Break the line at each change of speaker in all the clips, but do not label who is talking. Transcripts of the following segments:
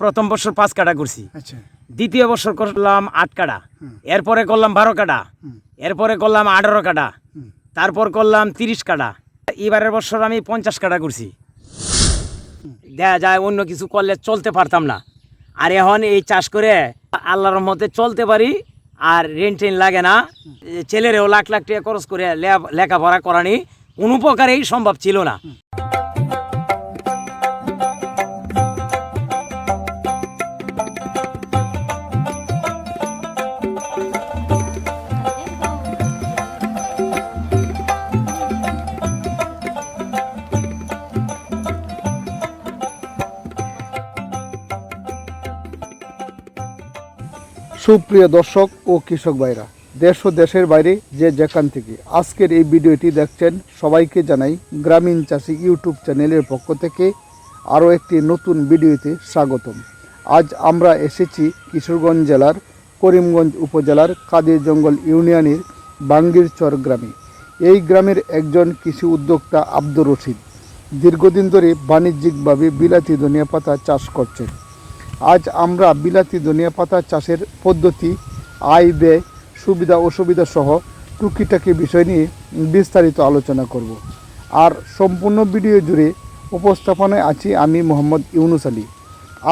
প্রথম বছর পাঁচ কাটা করছি।
আচ্ছা।
দ্বিতীয় বছর করলাম আট কাটা এরপরে করলাম বারো কাটা এরপরে করলাম আঠারো কাটা তারপর করলাম তিরিশ কাটা এবারের বছর আমি পঞ্চাশ কাটা করছি। দেখা যায় অন্য কিছু করলে চলতে পারতাম না। আর এখন এই চাষ করে আল্লাহর মতে চলতে পারি আর রেন টেন লাগে না। ছেলেরেও লাখ লাখ টাকা খরচ করে লেখাপড়া করানি। কোনো প্রকারেই সম্ভব ছিল না।
সুপ্রিয় দর্শক ও কৃষক ভাইরা, দেশ ও দেশের বাইরে যে যেখান থেকে আজকের এই ভিডিওটি দেখছেন, সবাইকে জানাই গ্রামীণ চাষি ইউটিউব চ্যানেলের পক্ষ থেকে আরও একটি নতুন ভিডিওতে স্বাগতম। আজ আমরা এসেছি কিশোরগঞ্জ জেলার করিমগঞ্জ উপজেলার কাদের জঙ্গল ইউনিয়নের বাঙ্গিরচর গ্রামে। এই গ্রামের একজন কৃষি উদ্যোক্তা আব্দুর রশিদ। দীর্ঘদিন ধরে বাণিজ্যিকভাবে বিলাতি ধনিয়া পাতা চাষ করছেন। আজ আমরা বিলাতি ধনিয়া পাতা চাষের পদ্ধতি, আয় ব্যয়, সুবিধা অসুবিধা সহ টুকিটাকি বিষয় নিয়ে বিস্তারিত আলোচনা করব। আর সম্পূর্ণ ভিডিও জুড়ে উপস্থাপনায় আছি আমি মোহাম্মদ ইউনুস আলী।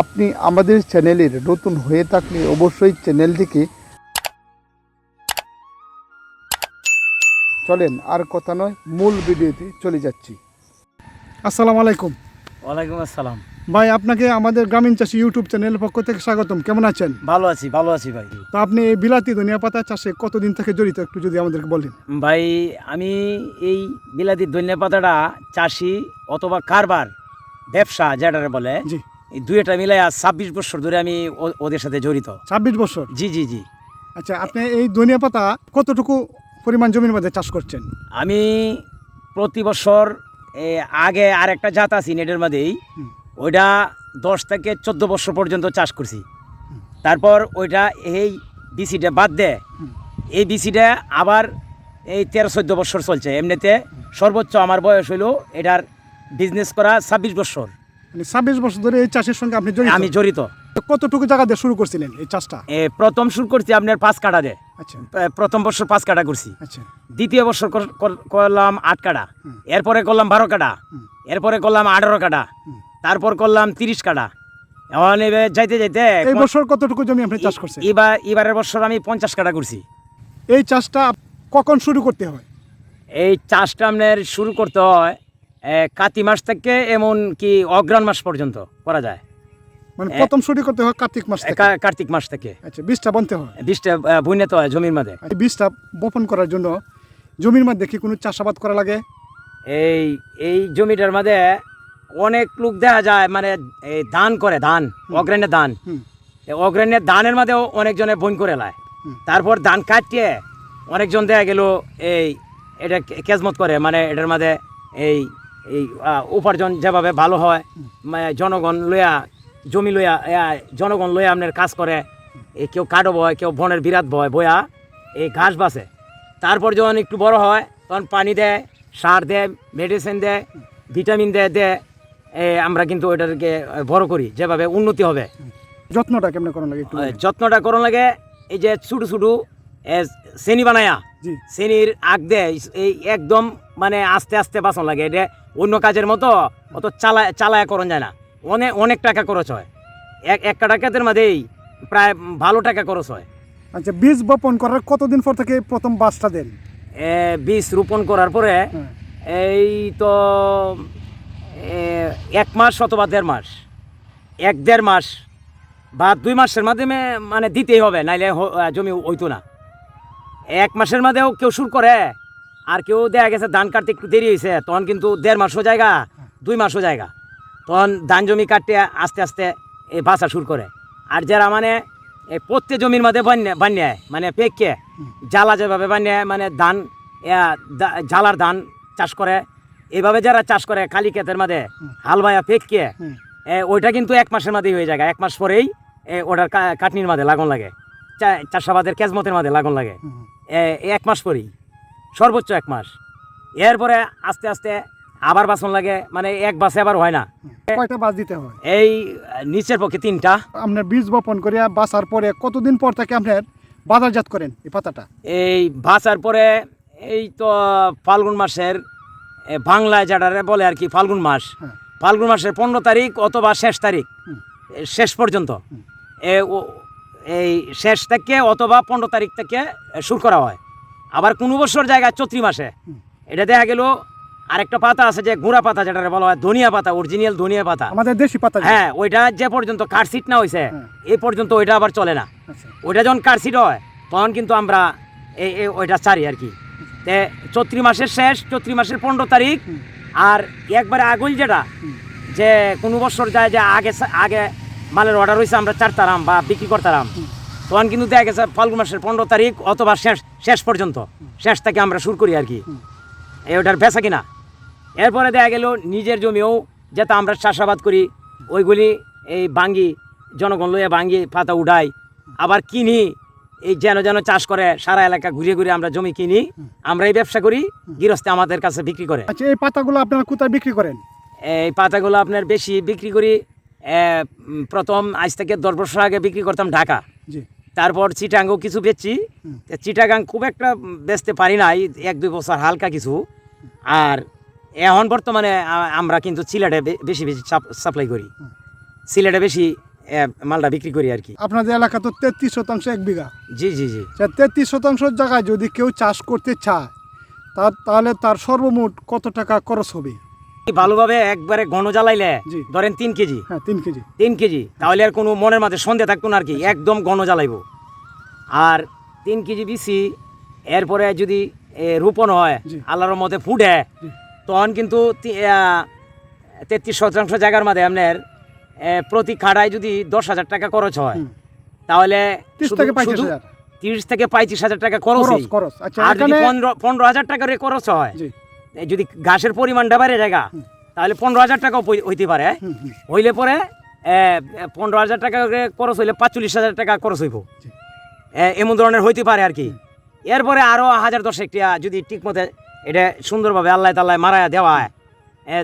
আপনি আমাদের চ্যানেলের নতুন হয়ে থাকলে অবশ্যই চ্যানেলটিকে চলেন, আর কথা নয়, মূল ভিডিওতে চলে যাচ্ছি। আসসালামু আলাইকুম।
ওয়ালাইকুম আসসালাম।
ভাই আপনাকে আমাদের গ্রামীণ চাষি ইউটিউব চ্যানেলের পক্ষ থেকে স্বাগতম। কেমন আছেন?
ভালো আছি ভালো আছি ভাই।
তো আপনি এই বিলাতি ধনিয়া পাতা চাষে কতদিন থেকে জড়িত? একটু যদি আমাদেরকে বলেন।
ভাই আমি এই বিলাতি ধনিয়া পাতাটা চাষি অথবা কারবার ব্যবসা যেটারে বলে
জি।
এই দুইটা মিলাই আজ ছাব্বিশ বছর ধরে আমি ওদের সাথে জড়িত।
ছাব্বিশ বছর?
জি জি জি।
আচ্ছা আপনি এই ধনিয়া পাতা কতটুকু পরিমাণ জমির মধ্যে চাষ করছেন?
আমি প্রতি বছর আগে আর একটা জাত আছি নেটের মধ্যেই ওইটা দশ থেকে চোদ্দ বছর পর্যন্ত চাষ করছি। তারপর ওইটা এই বিসিটা বাদ দেয় এই বিসিটা আবার এই তেরো চোদ্দ বছর চলছে। এমনিতে সর্বোচ্চ আমার বয়স হইল এটার বিজনেস করা ছাব্বিশ বছর।
মানে ছাব্বিশ বছর ধরে এই চাষের সঙ্গে আপনি
আমি জড়িত।
কতটুকু জায়গা দিয়ে শুরু করছিলেন এই চাষটা?
প্রথম শুরু করছি আপনার পাঁচ কাটা দে
আচ্ছা।
প্রথম বছর পাঁচ কাটা করছি।
আচ্ছা।
দ্বিতীয় বছর কর- কর- করলাম আট কাটা এরপরে করলাম বারো কাটা এরপরে করলাম আঠারো কাটা তারপর করলাম তিরিশ কাটা এখন এবার যাইতে যাইতে
এই বছর কতটুকু জমি আপনি চাষ করছেন?
এবার এবারের বছর আমি পঞ্চাশ কাটা করছি।
এই চাষটা কখন শুরু করতে হয়?
এই চাষটা আপনার শুরু করতে হয় কাতি মাস থেকে এমন কি অগ্রাণ মাস পর্যন্ত করা যায়।
মানে প্রথম শুরু করতে হয় কার্তিক মাস থেকে।
কার্তিক মাস থেকে।
আচ্ছা বীজটা বনতে হয়?
বীজটা বুনেতে হয় জমির মধ্যে
এই বীজটা বপন করার জন্য জমির মধ্যে কি কোনো চাষাবাদ করা লাগে?
এই এই জমিটার মধ্যে অনেক লোক দেখা যায় মানে এই ধান করে ধান অগ্রাণের ধান। অগ্রণের ধানের মধ্যেও অনেকজনে বন করে লায়। তারপর ধান কাটিয়ে অনেকজন দেখা গেল এই এটা কেজমত করে মানে এটার মধ্যে এই এই উপার্জন যেভাবে ভালো হয় মানে জনগণ লইয়া জমি লইয়া জনগণ লইয়া আপনার কাজ করে এই কেউ কাঠো বয় কেউ বনের বিরাট বয় বয়া এই ঘাস বাসে তারপর যখন একটু বড় হয় তখন পানি দেয় সার দেয় মেডিসিন দেয় ভিটামিন দেয় দেয় এ, আমরা কিন্তু ওইটাকে বড় করি যেভাবে উন্নতি হবে।
যত্নটা কেমন করা লাগে একটু
যত্নটা করন লাগে এই যে ছোটো ছোটো শ্রেণি বানায়া শ্রেণির আগ দেয় এই একদম মানে আস্তে আস্তে বাসন লাগে এটা অন্য কাজের মতো অত চালায় চালায় করন যায় না। অনেক অনেক টাকা খরচ হয়। এক এক কাটা ক্ষেতের মধ্যেই প্রায় ভালো টাকা খরচ হয়।
আচ্ছা বীজ বপন করার কতদিন পর থেকে প্রথম বাসটা দেন?
বীজ রোপণ করার পরে
হ্যাঁ।
এই তো এক মাস অথবা দেড় মাস। এক দেড় মাস বা দুই মাসের মাধ্যমে মানে দিতেই হবে নাইলে জমি হইতো না। এক মাসের মধ্যেও কেউ শুরু করে আর কেউ দেখা গেছে ধান কাটতে একটু দেরি হয়েছে তখন কিন্তু দেড় মাসও জায়গা দুই মাসও জায়গা। তখন ধান জমি কাটতে আস্তে আস্তে এই বাসা শুরু করে। আর যারা মানে এই প্রত্যেক জমির মধ্যে বান্যা বান্যায় মানে পেককে জ্বালা যেভাবে বান্যায় মানে ধান জ্বালার ধান চাষ করে এভাবে যারা চাষ করে কালি ক্ষেতের মধ্যে হাল বায়া পেককে
হুম।
এ, ওইটা কিন্তু এক মাসের মধ্যেই হয়ে যায়। এক মাস পরেই ওটার কাটনির মাঝে লাগন লাগে। চাষাবাদের কেজমতের মাঝে লাগন লাগে। এক মাস পরেই সর্বোচ্চ এক মাস। এরপরে আস্তে আস্তে আবার বাসন লাগে মানে এক বাসে আবার হয় না।
কয়টা বাস দিতে হয়?
এই নিচের পক্ষে তিনটা।
আপনার বীজ বপন করিয়া বাসার পরে কতদিন পর থেকে আপনার বাজারজাত করেন এই পাতাটা?
এই ভাষার পরে এই তো ফাল্গুন মাসের বাংলায় যেটারে বলে আর কি ফাল্গুন মাস।
হ্যাঁ।
ফাল্গুন মাসের পনেরো তারিখ অথবা শেষ তারিখ শেষ পর্যন্ত। এই শেষ থেকে অথবা পনেরো তারিখ থেকে শুরু করা হয়। আবার কোনো বছর জায়গায় চৈত্রি মাসে। এটা দেখা গেল আরেকটা পাতা আছে যে গুঁড়া পাতা যেটা বলা হয় ধনিয়া পাতা অরিজিনাল ধনিয়া পাতা।
আমাদের দেশি পাতা
হ্যাঁ ওইটা যে পর্যন্ত কারসিট না হয়েছে
হ্যাঁ।
এই পর্যন্ত ওইটা আবার চলে না।
আচ্ছা।
ওইটা যখন কারসিট হয় তখন কিন্তু আমরা এই ওইটা ছাড়ি আর কি। তে চৈত্রি মাসের শেষ চৈত্রি মাসের পনেরো তারিখ আর একবারে আগুল যেটা যে কোনো বছর যায় যে আগে আগে মালের অর্ডার হয়েছে আমরা চারতারাম বা বিক্রি করতারাম
হুম।
তখন কিন্তু দেখা গেছে ফাল্গুন মাসের পনেরো তারিখ অথবা শেষ শেষ পর্যন্ত। শেষ থেকে আমরা শুরু করি আর কি। এই ওটার বেচা কিনা? এরপরে দেখা গেল নিজের জমিও যাতে আমরা চাষাবাদ করি ওইগুলি এই বাঙ্গি জনগণ লইয়া বাঙ্গি পাতা উঠাই আবার কিনি এই যেন যেন চাষ করে সারা এলাকা ঘুরে ঘুরে আমরা জমি কিনি আমরা এই ব্যবসা করি গৃহস্থে আমাদের কাছে বিক্রি করে।
আচ্ছা এই পাতাগুলো আপনারা কোথায় বিক্রি করেন?
এই পাতাগুলো আপনার বেশি বিক্রি করি প্রথম আজ থেকে দশ বছর আগে বিক্রি করতাম ঢাকা। তারপর চিটাঙ্গও কিছু বেচছি। চিটাগাং খুব একটা বেচতে পারি নাই এক দুই বছর হালকা কিছু। আর এখন বর্তমানে আমরা কিন্তু সিলেটে বেশি বেশি সাপ্লাই করি। সিলেটে বেশি মালটা বিক্রি করি আর কি।
আপনাদের এলাকা তো তেত্রিশ শতাংশ এক বিঘা।
জি জি জি।
তেত্রিশ শতাংশ জায়গায় যদি কেউ চাষ করতে চায় তা তাহলে তার সর্বমোট কত টাকা খরচ হবে?
ভালোভাবে একবারে ঘন জ্বালাইলে ধরেন তিন কেজি।
হ্যাঁ তিন কেজি।
তিন কেজি তাহলে আর কোনো মনের মাঝে সন্দেহ থাকতো না আর কি একদম ঘন জ্বালাইব। আর তিন কেজি বিসি এরপরে যদি রোপণ হয়। আল্লাহর মধ্যে ফুটে। তখন কিন্তু তেত্রিশ শতাংশ জায়গার মধ্যে আপনার প্রতি খাড়ায় যদি দশ হাজার টাকা খরচ হয় তাহলে
ত্রিশ
শুধু-
থেকে পঁয়ত্রিশ হাজার।
তিরিশ থেকে পঁয়ত্রিশ হাজার টাকা খরচ
আচ্ছা
আর যদি পনেরো পনেরো হাজার টাকার খরচ হয় যদি ঘাসের পরিমাণটা বাড়ে জায়গা তাহলে পনেরো হাজার টাকাও হইতে পারে। হইলে পরে পনেরো হাজার টাকা করে খরচ হইলে পাঁচচল্লিশ হাজার টাকা খরচ হইব। এমন ধরনের হইতে পারে আর কি। এরপরে আরও হাজার দশেক টিয়া যদি ঠিক মতে এটা সুন্দরভাবে আল্লাহ তাল্লাহ মারায়া দেওয়া হয়।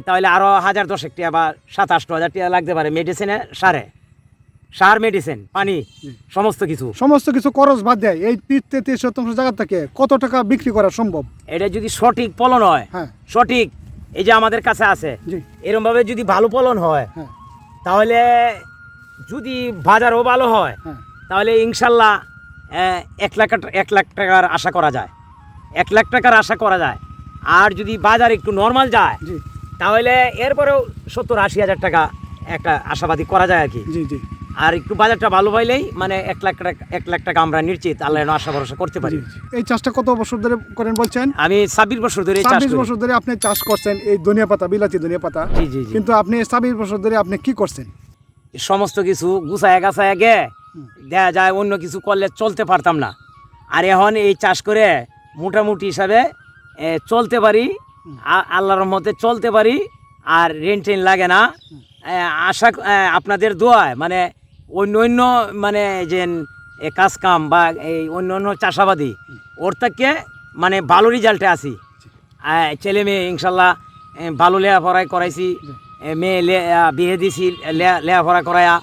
তাহলে আরও হাজার দশেক টিয়া বা সাতাশ হাজার টিয়া লাগতে পারে মেডিসিনে সারে। সার মেডিসিন পানি সমস্ত কিছু।
সমস্ত কিছু খরচ বাদ দেয় এই তিরিশ তেত্রিশ শতাংশ জায়গা থেকে কত টাকা বিক্রি করা সম্ভব?
এটা যদি সঠিক ফলন হয়
হ্যাঁ।
সঠিক এই যে আমাদের কাছে আছে এরমভাবে যদি ভালো ফলন হয়
হ্যাঁ।
তাহলে যদি বাজারও ভালো হয়
হ্যাঁ।
তাহলে ইনশাল্লাহ এক লাখ টাকা- এক লাখ টাকার আশা করা যায়। এক লাখ টাকার আশা করা যায়। আর যদি বাজার একটু নর্মাল যায় তাহলে এরপরেও সত্তর আশি হাজার টাকা একটা আশাবাদী করা যায় আর কি। আর একটু বাজারটা ভালো পাইলেই মানে এক লাখ টাকা এক লাখ টাকা আমরা নিশ্চিত আল্লাহ আশা ভরসা করতে পারি।
এই চাষটা কত বছর ধরে করেন বলছেন?
আমি ছাব্বিশ বছর ধরে
ছাব্বিশ বছর ধরে আপনি চাষ করছেন এই ধনিয়া পাতা বিলাতি ধনিয়া পাতা।
জি জি
কিন্তু আপনি ছাব্বিশ বছর ধরে আপনি কি করছেন?
সমস্ত কিছু গুছায় গাছায় গে। দেখা যায় অন্য কিছু করলে চলতে পারতাম না। আর এখন এই চাষ করে মোটামুটি হিসাবে চলতে পারি। আল্লাহর মতে চলতে পারি আর রেন্ট টেন লাগে না। আশা আপনাদের দোয়ায় মানে অন্য অন্য মানে যে কাজ কাম বা এই অন্য অন্য চাষাবাদি ওর থেকে মানে ভালো রেজাল্টে এ, ছেলে মেয়ে ইনশাল্লাহ ভালো লেখাপড়াই করাইছি মেয়ে বিয়ে দিছি লেখাপড়া করায়া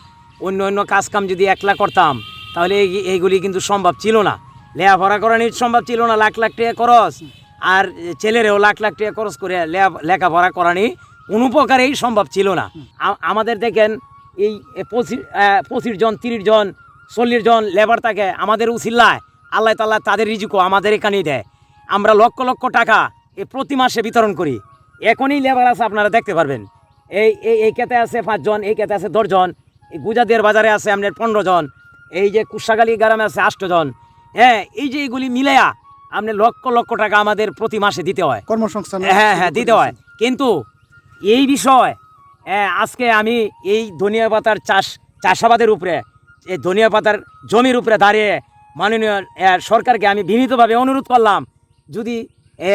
অন্য অন্য কাজ কাম যদি একলা করতাম তাহলে এই- এইগুলি কিন্তু সম্ভব ছিল না। লেখাপড়া করানি সম্ভব ছিল না লাখ লাখ টাকা খরচ। আর ছেলেরেও লাখ লাখ টাকা খরচ করে লেখাপড়া করানি, কোনো প্রকারেই সম্ভব ছিল না। আমাদের দেখেন, এই পঁচিশ পঁচিশ জন, তিরিশ জন, চল্লিশ জন লেবার থাকে আমাদের উচিল্লায় আল্লাহ তাল্লাহ তাদের রিজুকও আমাদের এখানেই দেয়। আমরা লক্ষ লক্ষ টাকা এ প্রতি মাসে বিতরণ করি। এখনই লেবার আছে, আপনারা দেখতে পারবেন। এই এই এই কেতে আছে পাঁচজন এই কেতে আছে দশজন এই গুজাদের বাজারে আছে আপনার পনেরো জন, এই যে কুসাগালি গ্রামে আছে আষ্টজন হ্যাঁ এই যে এইগুলি মিলাইয়া আপনি লক্ষ লক্ষ টাকা আমাদের প্রতি মাসে দিতে হয়।
কর্মসংস্থান
হ্যাঁ হ্যাঁ দিতে হয়। কিন্তু এই বিষয় হ্যাঁ, আজকে আমি এই ধনিয়া পাতার চাষ চাষাবাদের উপরে এই ধনিয়া পাতার জমির উপরে দাঁড়িয়ে মাননীয় সরকারকে আমি বিনীতভাবে অনুরোধ করলাম যদি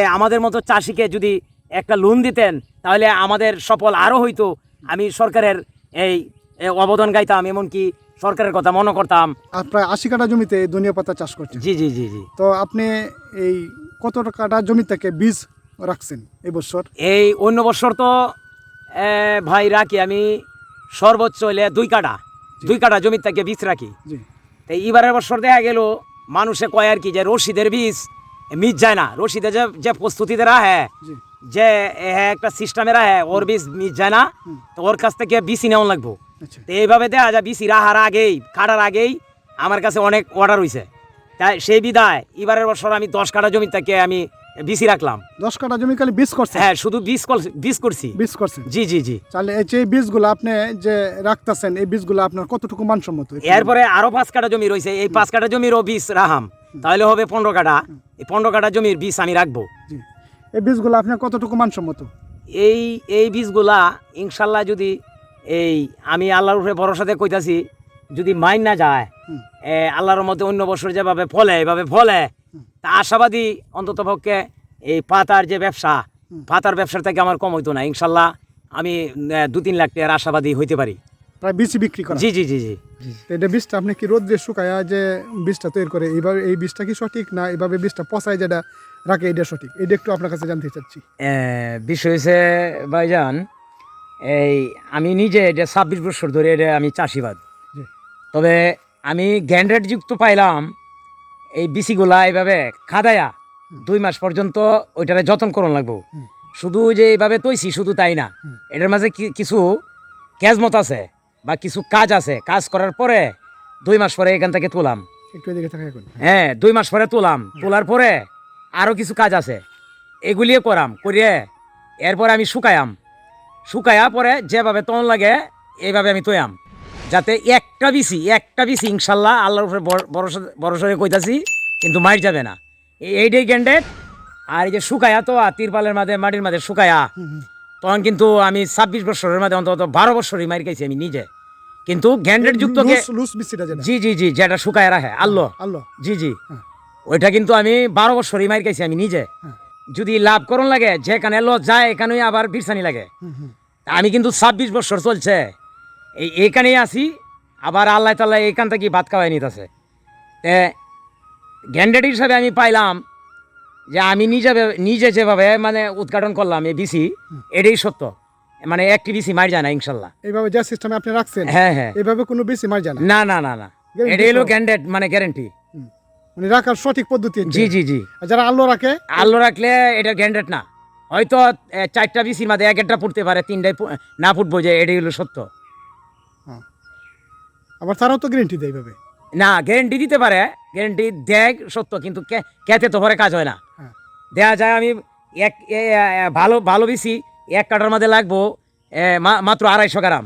আমাদের মতো চাষিকে যদি একটা লোন দিতেন তাহলে আমাদের সফল আরও হইতো। আমি সরকারের এই অবদান গাইতাম এমনকি সরকারের কথা মনে করতাম।
প্রায় আশি কাটা জমিতে ধনিয়া পাতা চাষ করছেন।
জি জি জি জি।
তো আপনি এই কত কাঠা জমি থেকে বীজ রাখছেন এই বছর?
এই অন্য বছর তো ভাই রাখি আমি সর্বোচ্চ হইলে দুই কাটা দুই কাটা জমির থেকে বীজ রাখি।
জি।
তো এইবারের বছর দেখা গেল মানুষে কয় আর কি যে রশিদের বীজ মিট যায় না। রশিদে যে যে প্রস্তুতিতে
জি।
যে এ একটা সিস্টেমে রাখে ওর বীজ মিট যায় না। তো ওর কাছ থেকে বিসি নেওয়া লাগবো। তো এইভাবে দেখা যায় বিসি রাহার আগেই কাটার আগেই আমার কাছে অনেক অর্ডার হয়েছে তাই সেই বিদায় এবারের বছর আমি দশ কাটা জমি থেকে আমি বিসি রাখলাম।
দশ কাটা জমি খালি বীজ করছে
হ্যাঁ শুধু বীজ কল- বীজ করছি।
বীজ করছেন?
জি জি জি।
তাহলে এই যে বীজগুলো আপনি যে রাখতেছেন এই বীজগুলো আপনার কতটুকু মানসম্মত?
এরপরে আরও পাঁচ কাটা জমি রয়েছে এই পাঁচ কাটা জমিরও বীজ রাহাম। তাহলে হবে পনেরো কাটা। এই পনেরো কাটা জমির বীজ আমি রাখব।
এই বীজগুলো আপনার কতটুকু মানসম্মত?
এই এই বীজগুলা ইনশাল্লাহ যদি এই আমি আল্লাহর উপরে ভরসাতে কইতাছি যদি মাইন না যায় আল্লাহর মধ্যে অন্য বছর যেভাবে ফলে এভাবে ফলে তা আশাবাদী অন্তত পক্ষে এই পাতার যে ব্যবসা পাতার ব্যবসার থেকে আমার কম হইতো না ইনশাল্লাহ আমি দু তিন লাখ টাকার আশাবাদী হইতে পারি।
প্রায় বীজ বিক্রি করা।
জি জি জি জি।
এটা বীজটা আপনি কি রোদ্রে শুকায়া যে বীজটা তৈরি করে এইভাবে এই বীজটা কি সঠিক না এইভাবে বীজটা পচায় যেটা রাখে এটা সঠিক? এটা একটু আপনার কাছে জানতে চাচ্ছি।
বিষয় হয়েছে ভাইজান এই আমি নিজে এটা ছাব্বিশ বছর ধরে এটা আমি চাষিবাদ। তবে আমি যুক্ত পাইলাম এই বিসিগুলা এইভাবে খাদায়া দুই মাস পর্যন্ত ওইটারে যত্ন করন লাগবো। শুধু যে এইভাবে তৈছি শুধু তাই না। এটার মাঝে কি- কিছু ক্যাজমত আছে বা কিছু কাজ আছে। কাজ করার পরে দুই মাস পরে এখান থেকে তুলাম।
এখন।
হ্যাঁ। দুই মাস পরে তুলাম। তোলার পরে আরও কিছু কাজ আছে। এগুলিয়ে করাম করিয়ে এরপরে আমি শুকায়াম। শুকায়া পরে যেভাবে তন লাগে এইভাবে আমি তৈয়াম। যাতে একটা বিসি একটা বিসি ইনশাল্লাহ আল্লাহর উপরে বর- ভরসা কইতাছি কিন্তু মার যাবে না। এই- এইটাই গ্যান্ডেড আর এই যে শুকায়া তো তিরপালের মাঝে মাটির মাঝে শুকায়া তখন কিন্তু আমি ছাব্বিশ বছরের মাঝে অন্তত বারো বছরই মার খাইছি আমি নিজে। কিন্তু গ্যান্ডেড যুক্ত জি জি জি যেটা শুকায় রাখে আল্লো
আল্লাহ।
জি জি।
হ্যাঁ।
ওইটা কিন্তু আমি বারো বছরই মার খাইছি আমি নিজে।
হ্যাঁ।
যদি লাভ করণ লাগে যেখানে ল যায় এখানেই আবার বিরসানি লাগে। আমি কিন্তু ছাব্বিশ বছর চলছে। এই এইখানেই আছি আবার আল্লাহ তাল্লাহ এইখান থেকে ভাত খাওয়াই নিতেছে। গ্যান্ডেড হিসাবে আমি পাইলাম যে আমি নিজে নিজে যেভাবে মানে উদ্ঘাটন করলাম এই বিসি এটাই সত্য। মানে একটি বিসি মার যায় না ইনশাল্লাহ।
এইভাবে যা সিস্টেমে আপনি রাখছেন
হ্যাঁ হ্যাঁ।
এইভাবে কোনো বেশি মার যায় না।
না না না এটাই হলো গ্যান্ডেড মানে গ্যারেন্টি।
মানে রাখার সঠিক পদ্ধতি।
জি জি জি
যারা আল্লাহ রাখে
আলো রাখলে এটা গ্যান্ডেড না হয়তো চারটা বিসির মাঝে এক একটা ফুটতে পারে তিনটায় না ফুটবো যে এটাই হলো সত্য
হ্যাঁ। আবার তারাও তো গ্যারেন্টি দেয় এইভাবে
না গ্যারেন্টি দিতে পারে গ্যারেন্টি দেয় সত্য কিন্তু কে- খেতে তো পরে কাজ হয় না
হ্যাঁ।
দেয়া যায় আমি এক ভালো ভালো বিসি এক কাটার মধ্যে লাগবো মাত্র আড়াইশো গ্রাম।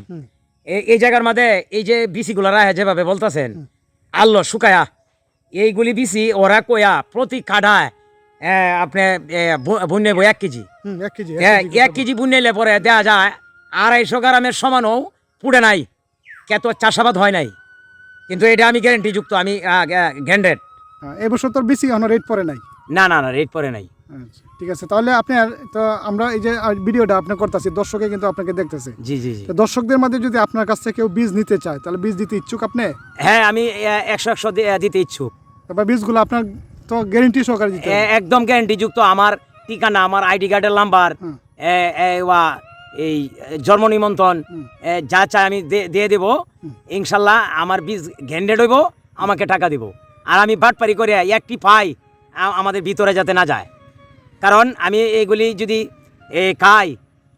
এই জায়গার মধ্যে এই যে বিসিগুলো রাহে যেভাবে বলতেছেন আল্লো শুকায়া এইগুলি বেশি ওরা কয়া প্রতি কাঠায় আপনি বুনে বই এক কেজি।
এক কেজি
বুনেলে পরে দেওয়া যায় আড়াইশো গ্রামের সমানও পুড়ে নাই কেত চাষাবাদ হয় নাই। কিন্তু এটা আমি গ্যারেন্টি যুক্ত আমি গ্যান্ডেড
এবছর তো তোর বেশি এখন রেট পরে নাই?
না না না রেট পরে নাই।
আচ্ছা, ঠিক আছে। তাহলে আপনি তো আমরা এই যে ভিডিওটা আপনি করতেছি দর্শকে কিন্তু আপনাকে দেখতেছে।
জি জি জি।
দর্শকদের মধ্যে যদি আপনার কাছ থেকে কেউ বীজ নিতে চায় তাহলে বীজ দিতে ইচ্ছুক আপনি?
হ্যাঁ আমি একশো একশো দিতে ইচ্ছুক।
তারপর বীজগুলো আপনার তো গ্যারেন্টি সহকারে দিতে
একদম গ্যারেন্টি যুক্ত আমার ঠিকানা আমার আইডি কার্ডের নাম্বার ওয়া, এই জন্ম নিমন্ত্রণ যা চাই আমি দিয়ে দেবো। ইনশাল্লাহ আমার বীজ গ্যান্ডেড হইব আমাকে টাকা দিব। আর আমি বাটপারি করে একটি পাই আমাদের ভিতরে যাতে না যায়। কারণ আমি এগুলি যদি এ, খাই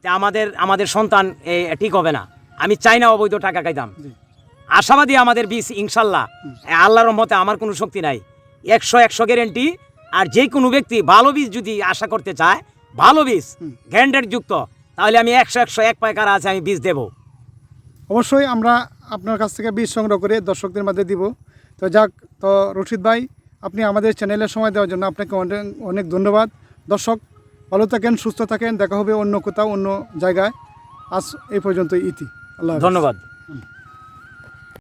তা আমাদের আমাদের সন্তান এ, ঠিক হবে না। আমি চাই না অবৈধ টাকা খাইতাম। আশাবাদী আমাদের বীজ ইনশাল্লাহ। আল্লাহর মতে আমার কোনো শক্তি নাই। একশো একশো গ্যারেন্টি। আর যে কোনো ব্যক্তি ভালো বীজ যদি আশা করতে চায় ভালো বীজ। গ্যান্ডেড যুক্ত তাহলে আমি একশো একশো এক পায়কার আছে আমি বীজ দেবো।
অবশ্যই আমরা আপনার কাছ থেকে বীজ সংগ্রহ করে দর্শকদের মধ্যে দিব। তো যাক তো রশিদ ভাই আপনি আমাদের চ্যানেলে সময় দেওয়ার জন্য আপনাকে অনেক অনেক ধন্যবাদ। দর্শক, ভালো থাকেন, সুস্থ থাকেন, দেখা হবে অন্য কোথাও, অন্য জায়গায়। আজ এই পর্যন্ত ইতি। আল্লাহ
ধন্যবাদ।